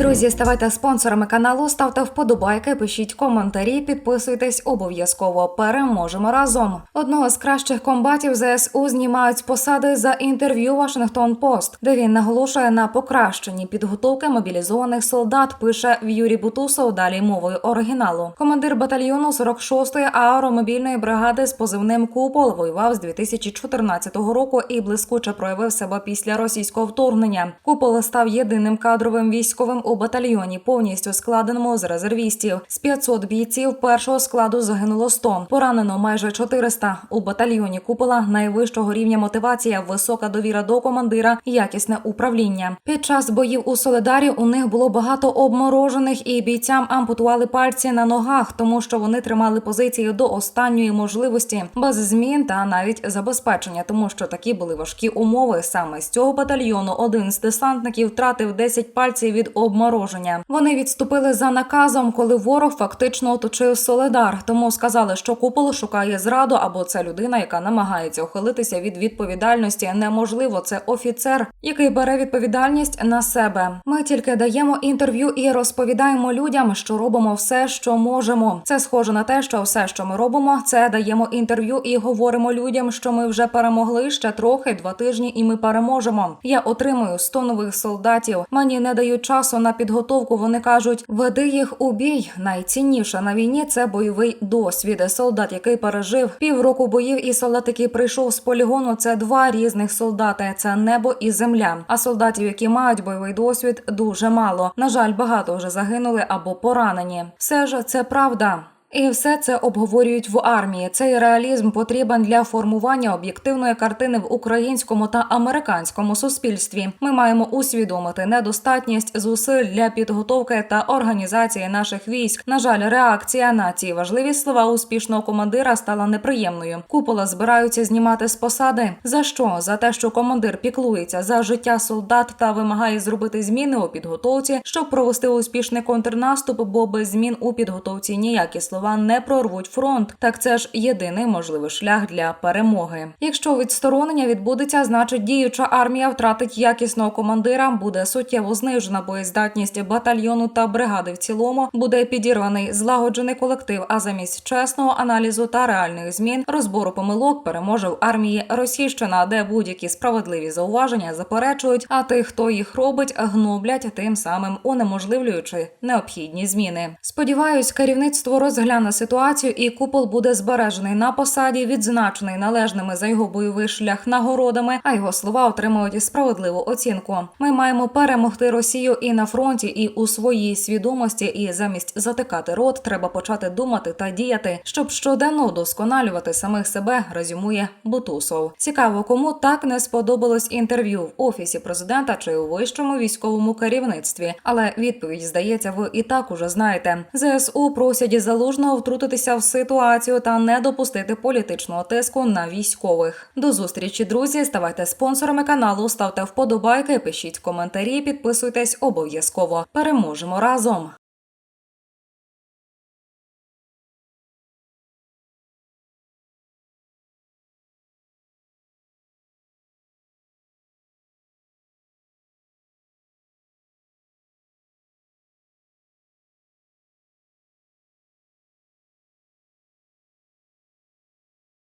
Друзі, ставайте спонсорами каналу, ставте вподобайки, пишіть коментарі, підписуйтесь обов'язково. Переможемо разом. Одного з кращих комбатів ЗСУ знімають з посади за інтерв'ю Вашингтон Пост, де він наголошує на покращенні підготовки мобілізованих солдат. Пише в Юрій Бутусов далі мовою оригіналу. Командир батальйону 46-ї аеромобільної бригади з позивним Купол воював з 2014 року і блискуче проявив себе після російського вторгнення. Купол став єдиним кадровим військовим у батальйоні, повністю складеному з резервістів. З 500 бійців першого складу загинуло 100. Поранено майже 400. У батальйоні купола найвищого рівня мотивація, висока довіра до командира, якісне управління. Під час боїв у Соледарі у них було багато обморожених, і бійцям ампутували пальці на ногах, тому що вони тримали позиції до останньої можливості без змін та навіть забезпечення, тому що такі були важкі умови. Саме з цього батальйону один з десантників втратив 10 пальців від обмороження. Вони відступили за наказом, коли ворог фактично оточив Соледар. Тому сказали, що купол шукає зраду або це людина, яка намагається ухилитися від відповідальності. Неможливо, це офіцер, який бере відповідальність на себе. Ми тільки даємо інтерв'ю і розповідаємо людям, що робимо все, що можемо. Це схоже на те, що все, що ми робимо, це даємо інтерв'ю і говоримо людям, що ми вже перемогли ще трохи, два тижні, і ми переможемо. Я отримую 100 нових солдатів. Мені не дають часу на підготовку. Вони кажуть, веди їх у бій. Найцінніше на війні це бойовий досвід. Солдат, який пережив півроку боїв, і солдат, який прийшов з полігону, це два різних солдати. Це небо і земля. А солдатів, які мають бойовий досвід, дуже мало. На жаль, багато вже загинули або поранені. Все ж це правда. І все це обговорюють в армії. Цей реалізм потрібен для формування об'єктивної картини в українському та американському суспільстві. Ми маємо усвідомити недостатність зусиль для підготовки та організації наших військ. На жаль, реакція на ці важливі слова успішного командира стала неприємною. Купола збираються знімати з посади. За що? За те, що командир піклується за життя солдат та вимагає зробити зміни у підготовці, щоб провести успішний контрнаступ, бо без змін у підготовці ніякі слова не прорвуть фронт. Так це ж єдиний можливий шлях для перемоги. Якщо відсторонення відбудеться, значить діюча армія втратить якісного командира, буде суттєво знижена боєздатність батальйону та бригади в цілому, буде підірваний злагоджений колектив. А замість чесного аналізу та реальних змін розбору помилок переможе в армії Російщина, де будь-які справедливі зауваження заперечують, а тих, хто їх робить, гноблять тим самим унеможливлюючи необхідні зміни. Сподіваюсь, керівництво розгляне ситуацію, і купол буде збережений на посаді, відзначений належними за його бойовий шлях нагородами. А його слова отримують справедливу оцінку. Ми маємо перемогти Росію і на фронті, і у своїй свідомості. І замість затикати рот, треба почати думати та діяти, щоб щоденно вдосконалювати самих себе. Резюмує Бутусов. Цікаво, кому так не сподобалось інтерв'ю в офісі президента чи у вищому військовому керівництві. Але відповідь здається, ви і так уже знаєте. ЗСУ просять залужного втрутитися в ситуацію та не допустити політичного тиску на військових. До зустрічі, друзі. Ставайте спонсорами каналу, ставте вподобайки, пишіть коментарі, підписуйтесь обов'язково. Переможемо разом.